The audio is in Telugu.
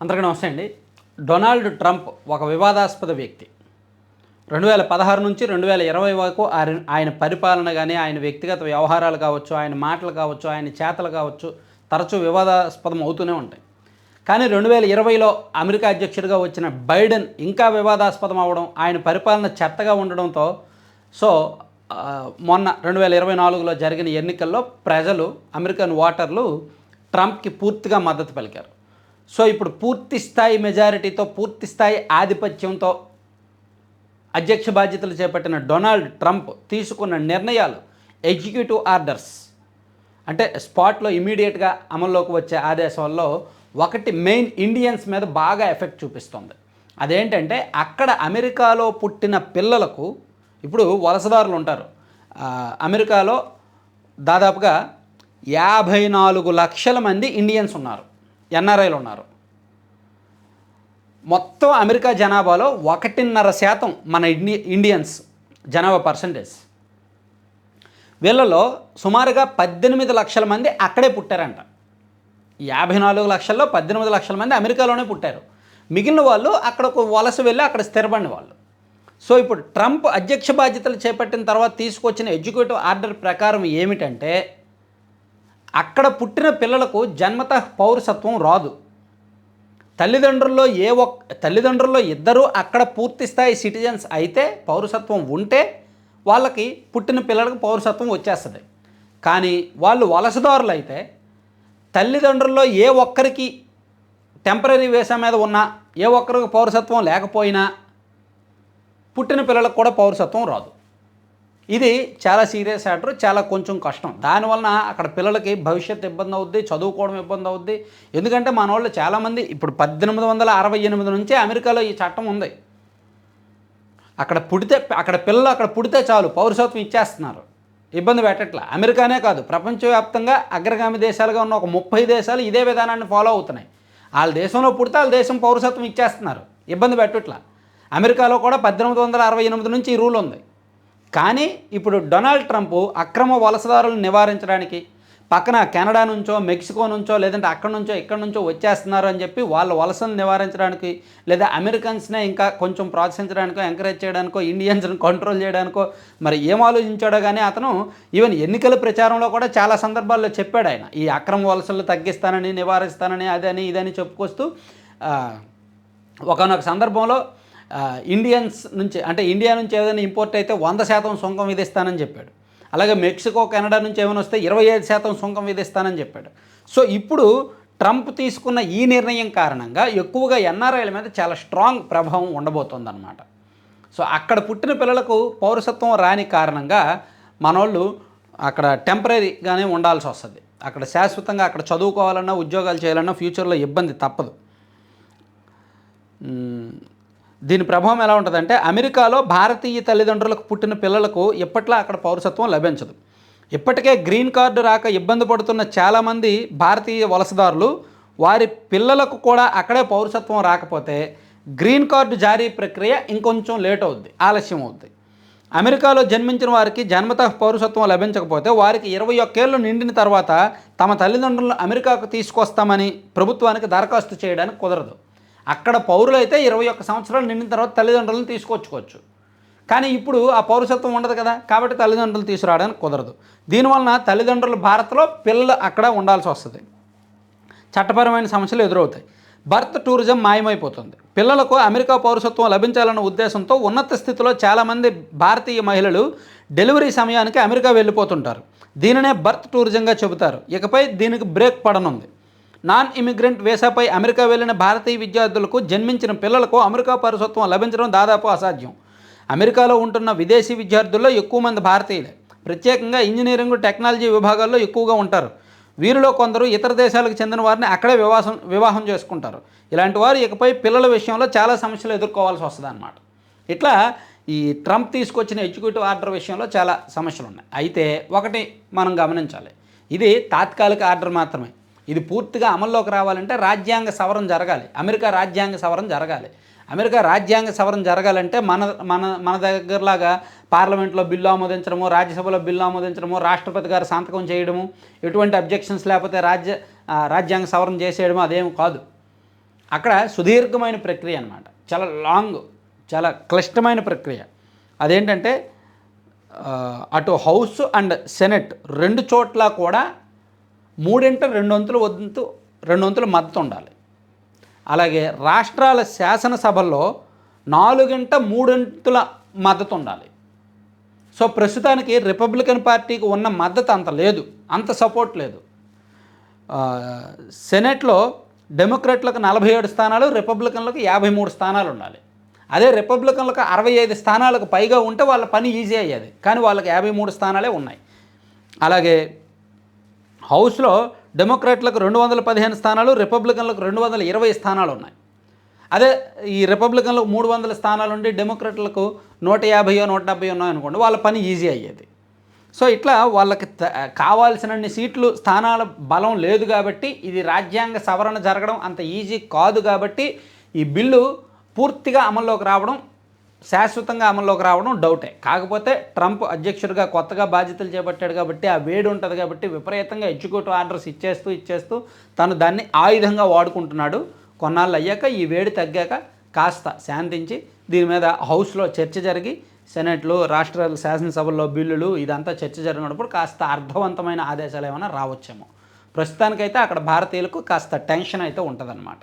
అందరికీ నమస్తే అండి. డొనాల్డ్ ట్రంప్ ఒక వివాదాస్పద వ్యక్తి. రెండు వేల పదహారు నుంచి రెండు వేల ఇరవై వరకు ఆయన ఆయన పరిపాలన కానీ ఆయన వ్యక్తిగత వ్యవహారాలు కావచ్చు ఆయన మాటలు కావచ్చు ఆయన చేతలు కావచ్చు తరచూ వివాదాస్పదం అవుతూనే ఉంటాయి. కానీ రెండు వేల ఇరవైలో అమెరికా అధ్యక్షుడిగా వచ్చిన బైడెన్ ఇంకా వివాదాస్పదం అవ్వడం ఆయన పరిపాలన చెత్తగా ఉండడంతో సో మొన్న రెండు వేల ఇరవై నాలుగులో జరిగిన ఎన్నికల్లో ప్రజలు అమెరికన్ ఓటర్లు ట్రంప్కి పూర్తిగా మద్దతు పలికారు. సో ఇప్పుడు పూర్తి స్థాయి మెజారిటీతో పూర్తి స్థాయి ఆధిపత్యంతో అధ్యక్ష బాధ్యతలు చేపట్టిన డొనాల్డ్ ట్రంప్ తీసుకున్న నిర్ణయాలు ఎగ్జిక్యూటివ్ ఆర్డర్స్. అంటే స్పాట్లో ఇమీడియట్గా అమల్లోకి వచ్చే ఆదేశాల్లో ఒకటి మెయిన్ ఇండియన్స్ మీద బాగా ఎఫెక్ట్ చూపిస్తుంది. అదేంటంటే అక్కడ అమెరికాలో పుట్టిన పిల్లలకు ఇప్పుడు వలసదారులు ఉంటారు అమెరికాలో దాదాపుగా యాభై నాలుగు లక్షల మంది ఇండియన్స్ ఉన్నారు. ఎన్ఆర్ఐలు ఉన్నారు. మొత్తం అమెరికా జనాభాలో ఒకటిన్నర శాతం మన ఇండి ఇండియన్స్ జనాభా పర్సంటేజ్ వీళ్ళలో సుమారుగా పద్దెనిమిది లక్షల మంది అక్కడే పుట్టారంట. యాభై నాలుగు లక్షల్లో పద్దెనిమిది లక్షల మంది అమెరికాలోనే పుట్టారు. మిగిలిన వాళ్ళు అక్కడ ఒక వలస వెళ్ళి అక్కడ స్థిరపడిన వాళ్ళు. సో ఇప్పుడు ట్రంప్ అధ్యక్ష బాధ్యతలు చేపట్టిన తర్వాత తీసుకొచ్చిన ఎడ్యుకేటివ్ ఆర్డర్ ప్రకారం ఏమిటంటే అక్కడ పుట్టిన పిల్లలకు జన్మత పౌరసత్వం రాదు. తల్లిదండ్రుల్లో ఏ ఒక్క తల్లిదండ్రుల్లో ఇద్దరూ అక్కడ పూర్తి స్థాయి సిటిజన్స్ అయితే పౌరసత్వం ఉంటే వాళ్ళకి పుట్టిన పిల్లలకు పౌరసత్వం వచ్చేస్తుంది. కానీ వాళ్ళు వలసదారులు అయితే తల్లిదండ్రుల్లో ఏ ఒక్కరికి టెంపరీ వేసా మీద ఉన్నా ఏ ఒక్కరికి పౌరసత్వం లేకపోయినా పుట్టిన పిల్లలకు కూడా పౌరసత్వం రాదు. ఇది చాలా సీరియస్ మ్యాటర్ చాలా కొంచెం కష్టం. దానివలన అక్కడ పిల్లలకి భవిష్యత్ ఇబ్బంది అవుద్ది చదువుకోవడం ఇబ్బంది అవుద్ది. ఎందుకంటే మన వాళ్ళు చాలామంది ఇప్పుడు పద్దెనిమిది వందల అరవై ఎనిమిది నుంచే అమెరికాలో ఈ చట్టం ఉంది. అక్కడ పుడితే అక్కడ పిల్లలు అక్కడ పుడితే చాలు పౌరసత్వం ఇచ్చేస్తున్నారు. ఇబ్బంది పెట్టట్లా. అమెరికానే కాదు ప్రపంచవ్యాప్తంగా అగ్రగామి దేశాలుగా ఉన్న ఒక ముప్పై దేశాలు ఇదే విధానాన్ని ఫాలో అవుతున్నాయి. వాళ్ళ దేశంలో పుడితే వాళ్ళ దేశం పౌరసత్వం ఇచ్చేస్తున్నారు. ఇబ్బంది పెట్టట్లా. అమెరికాలో కూడా పద్దెనిమిది వందల అరవై ఎనిమిది నుంచి ఈ రూల్ ఉంది. కానీ ఇప్పుడు డొనాల్డ్ ట్రంప్ అక్రమ వలసదారులను నివారించడానికి పక్కన కెనడా నుంచో మెక్సికో నుంచో లేదంటే అక్కడి నుంచో ఇక్కడ నుంచో వచ్చేస్తున్నారు అని చెప్పి వాళ్ళ వలసను నివారించడానికి లేదా అమెరికన్స్నే ఇంకా కొంచెం ప్రోత్సహించడానికో ఎంకరేజ్ చేయడానికో ఇండియన్స్ని కంట్రోల్ చేయడానికో మరి ఏం ఆలోచించాడో కానీ అతను ఈవెన్ ఎన్నికల ప్రచారంలో కూడా చాలా సందర్భాల్లో చెప్పాడు ఆయన. ఈ అక్రమ వలసలు తగ్గిస్తానని నివారిస్తానని అదని ఇదని చెప్పుకొస్తూ ఒకనొక సందర్భంలో ఇండియన్స్ నుంచి అంటే ఇండియా నుంచి ఏదైనా ఇంపోర్ట్ అయితే వంద శాతం సుంకం విధిస్తానని చెప్పాడు. అలాగే మెక్సికో కెనడా నుంచి ఏమైనా వస్తే ఇరవై ఐదు శాతం సుంకం విధిస్తానని చెప్పాడు. సో ఇప్పుడు ట్రంప్ తీసుకున్న ఈ నిర్ణయం కారణంగా ఎక్కువగా ఎన్ఆర్ఐల మీద చాలా స్ట్రాంగ్ ప్రభావం ఉండబోతోందన్నమాట. సో అక్కడ పుట్టిన పిల్లలకు పౌరసత్వం రాని కారణంగా మనోళ్ళు అక్కడ టెంపరీగానే ఉండాల్సి వస్తుంది. అక్కడ శాశ్వతంగా అక్కడ చదువుకోవాలన్నా ఉద్యోగాలు చేయాలన్నా ఫ్యూచర్లో ఇబ్బంది తప్పదు. దీని ప్రభావం ఎలా ఉంటుందంటే అమెరికాలో భారతీయ తల్లిదండ్రులకు పుట్టిన పిల్లలకు ఇప్పట్లో అక్కడ పౌరసత్వం లభించదు. ఇప్పటికే గ్రీన్ కార్డు రాక ఇబ్బంది పడుతున్న చాలామంది భారతీయ వలసదారులు వారి పిల్లలకు కూడా అక్కడే పౌరసత్వం రాకపోతే గ్రీన్ కార్డు జారీ ప్రక్రియ ఇంకొంచెం లేట్ అవుద్ది ఆలస్యం అవుద్ది. అమెరికాలో జన్మించిన వారికి జన్మత పౌరసత్వం లభించకపోతే వారికి ఇరవై ఒక్కేళ్ళు నిండిన తర్వాత తమ తల్లిదండ్రులను అమెరికాకు తీసుకొస్తామని ప్రభుత్వానికి దరఖాస్తు చేయడానికి కుదరదు. అక్కడ పౌరులు అయితే ఇరవై ఒక్క సంవత్సరాలు నిండిన తర్వాత తల్లిదండ్రులను తీసుకొచ్చుకోవచ్చు. కానీ ఇప్పుడు ఆ పౌరసత్వం ఉండదు కదా కాబట్టి తల్లిదండ్రులు తీసుకురావడానికి కుదరదు. దీనివలన తల్లిదండ్రులు భారత్లో పిల్లలు అక్కడ ఉండాల్సి వస్తుంది. చట్టపరమైన సమస్యలు ఎదురవుతాయి. బర్త్ టూరిజం మాయమైపోతుంది. పిల్లలకు అమెరికా పౌరసత్వం లభించాలన్న ఉద్దేశంతో ఉన్నత స్థితిలో చాలామంది భారతీయ మహిళలు డెలివరీ సమయానికి అమెరికా వెళ్ళిపోతుంటారు. దీనినే బర్త్ టూరిజంగా చెబుతారు. ఇకపై దీనికి బ్రేక్ పడనుంది. నాన్ ఇమిగ్రెంట్ వేసాపై అమెరికా వెళ్ళిన భారతీయ విద్యార్థులకు జన్మించిన పిల్లలకు అమెరికా పౌరసత్వం లభించడం దాదాపు అసాధ్యం. అమెరికాలో ఉంటున్న విదేశీ విద్యార్థుల్లో ఎక్కువ మంది భారతీయులే. ప్రత్యేకంగా ఇంజనీరింగ్ టెక్నాలజీ విభాగాల్లో ఎక్కువగా ఉంటారు. వీరిలో కొందరు ఇతర దేశాలకు చెందిన వారిని అక్కడే వివాహం వివాహం చేసుకుంటారు. ఇలాంటి వారు ఇకపై పిల్లల విషయంలో చాలా సమస్యలు ఎదుర్కోవాల్సి వస్తుంది అన్నమాట ఇట్లా ఈ ట్రంప్ తీసుకొచ్చిన ఎగ్జిక్యూటివ్ ఆర్డర్ విషయంలో చాలా సమస్యలు ఉన్నాయి అయితే ఒకటి మనం గమనించాలి. ఇది తాత్కాలిక ఆర్డర్ మాత్రమే. ఇది పూర్తిగా అమల్లోకి రావాలంటే రాజ్యాంగ సవరణ జరగాలి. అమెరికా రాజ్యాంగ సవరణ జరగాలి. అమెరికా రాజ్యాంగ సవరణ జరగాలంటే మన మన మన దగ్గరలాగా పార్లమెంట్లో బిల్లు ఆమోదించడము రాజ్యసభలో బిల్లు ఆమోదించడము రాష్ట్రపతి గారు సంతకం చేయడము ఎటువంటి అబ్జెక్షన్స్ లేకపోతే రాజ్య రాజ్యాంగ సవరణ చేసేయడము అదేం కాదు. అక్కడ సుదీర్ఘమైన ప్రక్రియ అన్నమాట. చాలా లాంగ్ చాలా క్లిష్టమైన ప్రక్రియ. అదేంటంటే అటు హౌస్ అండ్ సెనెట్ రెండు చోట్ల కూడా మూడింట రెండు వంతులు వంతు రెండు వంతుల మద్దతు ఉండాలి. అలాగే రాష్ట్రాల శాసనసభల్లో నాలుగింట మూడింతుల మద్దతు ఉండాలి. సో ప్రస్తుతానికి రిపబ్లికన్ పార్టీకి ఉన్న మద్దతు అంత లేదు అంత సపోర్ట్ లేదు. సెనెట్లో డెమోక్రాట్లకు నలభై ఏడు స్థానాలు రిపబ్లికన్లకు యాభై మూడు స్థానాలు ఉండాలి. అదే రిపబ్లికన్లకు అరవై ఐదు స్థానాలకు పైగా ఉంటే వాళ్ళ పని ఈజీ అయ్యేది కానీ వాళ్ళకి యాభై మూడు స్థానాలే ఉన్నాయి. అలాగే హౌస్లో డెమోక్రాట్లకు రెండు వందల పదిహేను స్థానాలు రిపబ్లికన్లకు రెండు వందల ఇరవై స్థానాలు ఉన్నాయి అదే ఈ రిపబ్లికన్లకు మూడు వందల స్థానాలు ఉండి డెమోక్రాట్లకు నూట యాభైయో నూట డెబ్బై ఉన్నాయనుకోండి వాళ్ళ పని ఈజీ అయ్యేది. సో ఇట్లా వాళ్ళకి త- కావాల్సినన్ని సీట్లు స్థానాల బలం లేదు కాబట్టి ఇది రాజ్యాంగ సవరణ జరగడం అంత ఈజీ కాదు కాబట్టి ఈ బిల్లు పూర్తిగా అమల్లోకి రావడం శాశ్వతంగా అమల్లోకి రావడం డౌటే. కాకపోతే ట్రంప్ అధ్యక్షుడిగా కొత్తగా బాధ్యతలు చేపట్టాడు కాబట్టి ఆ వేడి ఉంటుంది కాబట్టి విపరీతంగా ఎగ్జిక్యూటివ్ ఆర్డర్స్ ఇచ్చేస్తూ ఇచ్చేస్తూ తను దాన్ని ఆయుధంగా వాడుకుంటున్నాడు. కొన్నాళ్ళు అయ్యాక ఈ వేడి తగ్గాక కాస్త శాంతించి దీని మీద హౌస్లో చర్చ జరిగి సెనెట్లు రాష్ట్ర శాసనసభల్లో బిల్లులు ఇదంతా చర్చ జరిగినప్పుడు కాస్త అర్థవంతమైన ఆదేశాలు ఏమైనా రావచ్చేమో. ప్రస్తుతానికైతే అక్కడ భారతీయులకు కాస్త టెన్షన్ అయితే ఉంటుందన్నమాట.